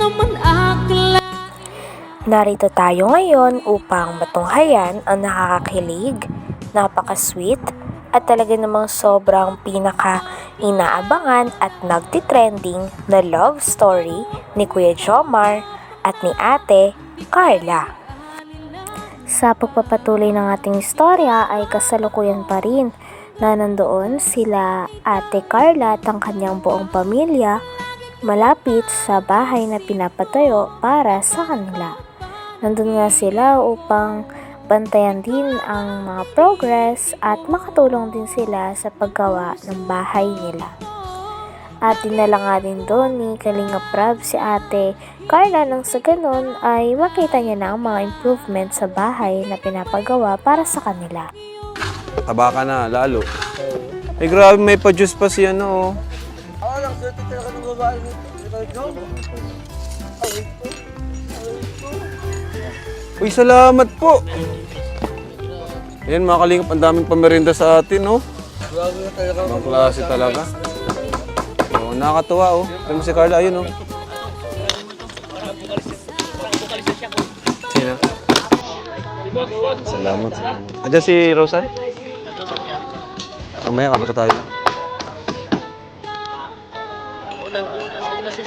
naman akla Narito tayo ngayon upang matunghayan ang nakakakilig, napaka-sweet, at talaga namang sobrang pinaka-inaabangan at nagtitrending na love story ni Kuya Jomar at ni Ate Carla. Sa pagpapatuloy ng ating istorya ay kasalukuyan pa rin na nandoon sila Ate Carla at ang kanyang buong pamilya malapit sa bahay na pinapatayo para sa kanila. Nandun nga sila upang bantayan din ang mga progress at makatulong din sila sa paggawa ng bahay nila. At dinala nga din doon ni Kalinga Prab si ate Carla nang sa ganun ay makita niya na ang mga improvement sa bahay na pinapagawa para sa kanila. Taba ka na, lalo. Eh, grabe, may pa-juice pa si ano, oh. Uy, salamat po. Ayan, mga kalingap, ang daming pamerinda sa atin, oh. Ibang klase talaga. Oh, nakakatuwa, oh. Mo si Carla, ayun, oh. Sino? Salamat, salamat. Andiyan si Rosan? Mamaya, kapag tayo.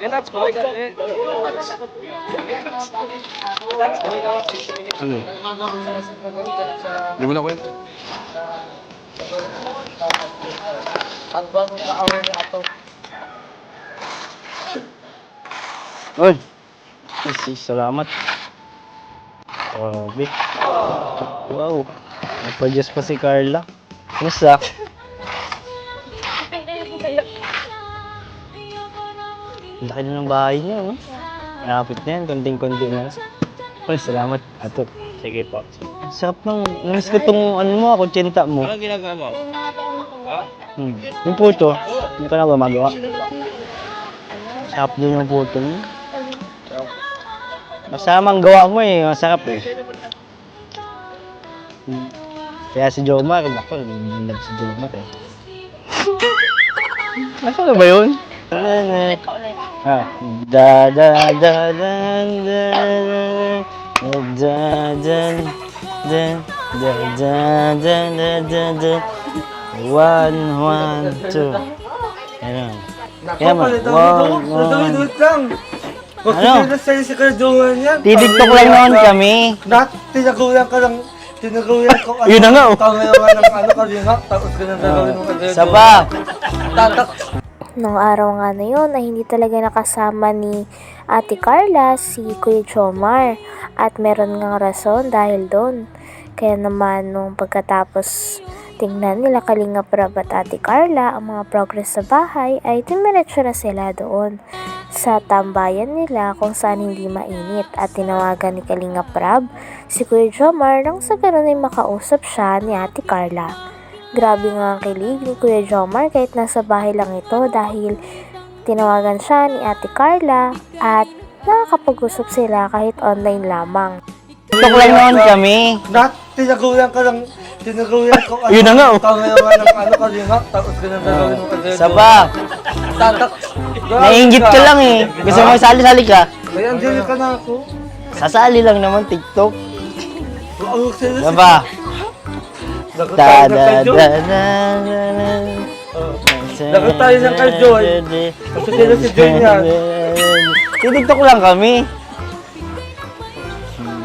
And that's going to it. Ano? Hindi mo na kwento? Ang bagong kaawin na ito. Uy! Isi, salamat. Grabe. Wow. Napadyas pa si Carla. Kumusta? Laki na ng bahay niya, oh. Malapit na yan, konting-konti na. Oy, salamat. Ato. Sige po. Ang sarap ng, namiss ko tong ano mo, kutsenta mo. Ano ginagawa mo? Hmm. Yung puto, hindi ka na ba magawa? Sarap din yung puto niya. Masamang gawa mo eh, masarap eh. Hmm. Kaya si Jomar, ako, love si Jomar eh. Nasaan na ba yun? Ah, da da da da da da da da da da da da da da da one one two Ayan. Kaya mo, one one Ano? ano? Titiktok lang naman kami. Dati tinaguyan ka lang. Tinaguyan ko. Yun na nga, oh. Tama naman ng ano ka rin nga. Tapos ka nang gagawin mo kasi. Isa pa. Tatak. Nung araw nga na yun ay hindi talaga nakasama ni Ate Carla si Kuya Jomar at meron ngang rason dahil doon. Kaya naman nung pagkatapos tingnan nila Kalinga Prab at Ate Carla ang mga progress sa bahay ay timiretso na sila doon sa tambayan nila kung saan hindi mainit at tinawagan ni Kalinga Prab si Kuya Jomar nang sa ganun ay makausap siya ni Ate Carla. Grabe nga ang kilig ni Kuya Jomar kahit nasa bahay lang ito dahil tinawagan siya ni Ate Carla at nakakapag-usap sila kahit online lamang. Lang naman kami. Dati tinaguyan ka lang. Tinaguyan ko. Yun na nga, oh. Tama naman ng ano ka rin nga. Tapos ka nang gagawin mo kasi. Isa pa. Tatak. Naiingit ka lang eh. Gusto mo sali-sali ka? Kaya andyan ka na ako. Sasali lang naman TikTok. Pa. Lagot Da da da da da da. Lagot tayo ng Karduhan. Kasi sila si John yan. Titiktok lang kami.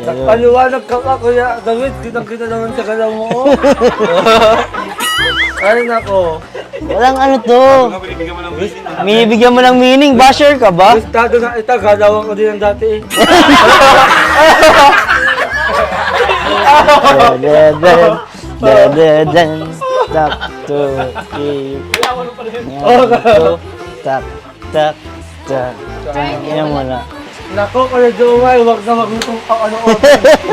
Nagpaliwanag ka pa, Kuya David. Kitang-kita naman sa galaw mo. oh. Ay, nako. Walang ano to. Binibigyan mo ng meaning. Basher ka ba? Gustado na ito, galawan ko din ang dati eh. Da da da da da da. Tak to i. Tak tak tak tak. Yan mo na. Nako, Kuya Jomar, wag na wag mo itong ano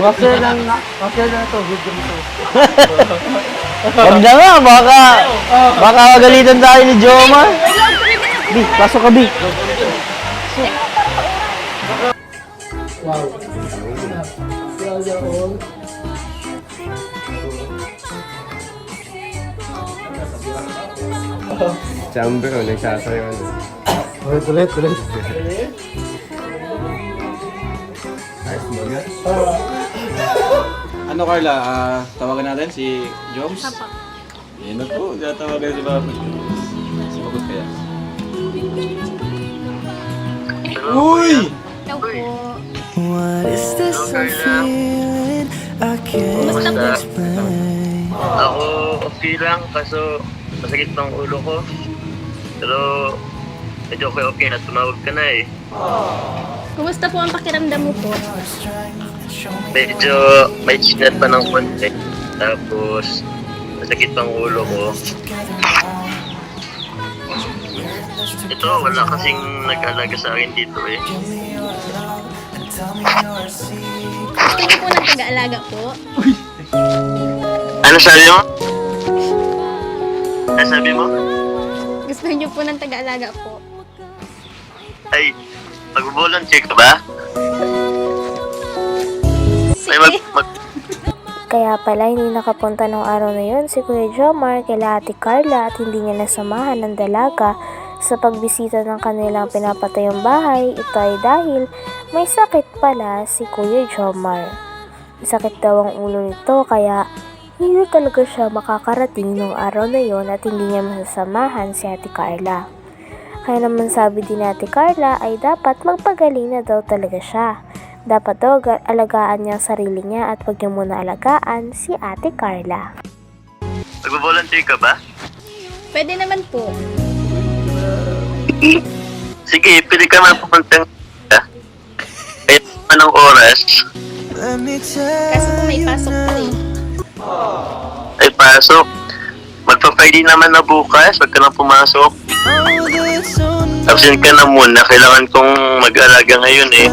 Masaya lang na, masaya lang ito, video mo ito. Ganda nga, baka, baka magalitan tayo ni Joma. Bi, pasok ka, Bi. Chamber, oh, nagsasayaw ano. Ulit, ulit, ulit. Ano Carla, ah, tawagan natin si Joms? Yan na po, tatawagan si Papa Joms. Sumagot kaya. Uy! Ako okay lang kaso masakit ng ulo ko. Pero medyo okay okay na tumawag ka na eh. Kumusta po ang pakiramdam mo po? Medyo may chinat pa ng konti. Tapos masakit pang ulo ko. Ito, wala kasing nag-alaga sa akin dito eh. Gusto niyo po ng taga-alaga po? Ano sabi mo? Ano sabi mo? Gusto niyo po ng taga-alaga po? Ay, mag-volunteer ka ba? Ay, mag, mag, Kaya pala hindi nakapunta ng araw na yun si Kuya Jomar kila Ate Carla at hindi niya nasamahan ng dalaga sa pagbisita ng kanilang pinapatayong bahay. Ito ay dahil may sakit pala si Kuya Jomar. Sakit daw ang ulo nito kaya hindi talaga siya makakarating nung araw na yon at hindi niya masasamahan si Ate Carla. Kaya naman sabi din ni Ate Carla ay dapat magpagaling na daw talaga siya. Dapat daw aga- alagaan niya ang sarili niya at wag niya muna alagaan si Ate Carla. mag-volunteer ka ba? Pwede naman po. Sige, pwede ka man pumunta. Kahit anong oras, Kaso po may pasok po eh. Ay pasok. Magpa-Friday naman na bukas, wag ka na pumasok. Absent ka na muna, kailangan kong mag-alaga ngayon eh.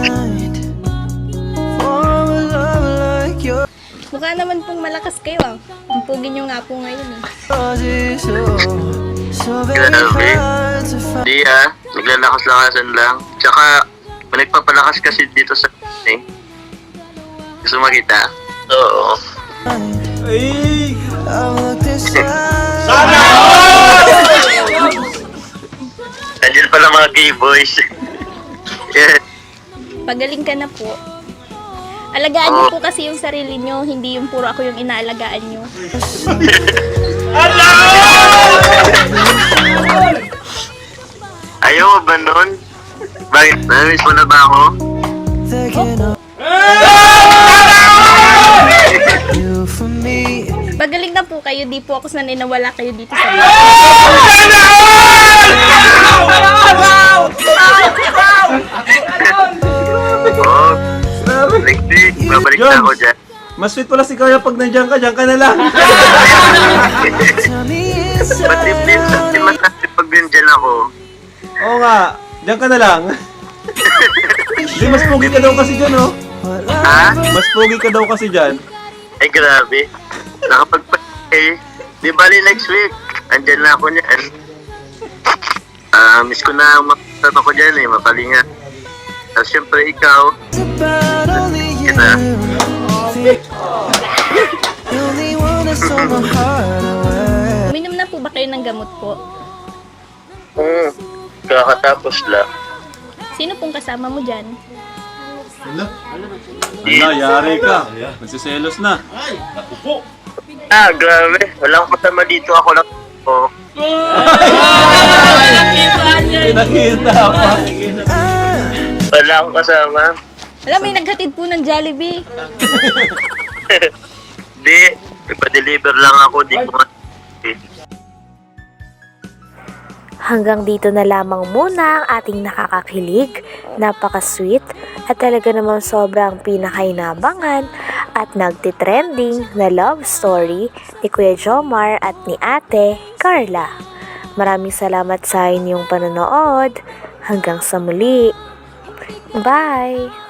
Mukha naman pong malakas kayo ah. Ang pugi niyo nga po ngayon eh. Grabe. Hindi ah, naglalakas-lakasan lang. Tsaka, nagpapalakas kasi dito sa eh. Gusto makita? Oo. Ay! Nandiyan pala mga gay boys. yeah. Pagaling ka na po. Alagaan niyo po kasi yung sarili niyo, hindi yung puro ako yung inaalagaan niyo. Ayaw mo ba nun? Bakit? Namiss mo na ba ako? Na po kayo, di po ako sanay na wala kayo dito sa bahay. Week, babalik na ako dyan. Mas sweet pala si Kaya pag nandiyan ka, diyan ka na lang. Pati please, hindi masasip pag nandyan ako. Oo nga, diyan ka na lang. Di, mas pogi ka daw kasi dyan, oh. Ha? Mas pogi ka daw kasi dyan. Ay, grabe. Nakapagpatay. Di bali next week. Andyan na ako niyan. Ah, miss ko na makasap ako dyan eh, mapalinga. Tapos syempre ikaw. Kita. Uminom na po ba kayo ng gamot po? Hmm, kakatapos lang. Sino pong kasama mo dyan? Ala, yari ka. Magsiselos na. Ah, grabe. Walang kasama dito. Ako lang. Oh. Nakita pa. Wala akong kasama. Alam, may naghatid po ng Jollibee. Di, ipa-deliver lang ako. Di ko nga- Hanggang dito na lamang muna ang ating nakakakilig, napaka-sweet at talaga namang sobrang pinakainabangan at nagtitrending na love story ni Kuya Jomar at ni Ate Carla. Maraming salamat sa inyong panonood. Hanggang sa muli. Bye!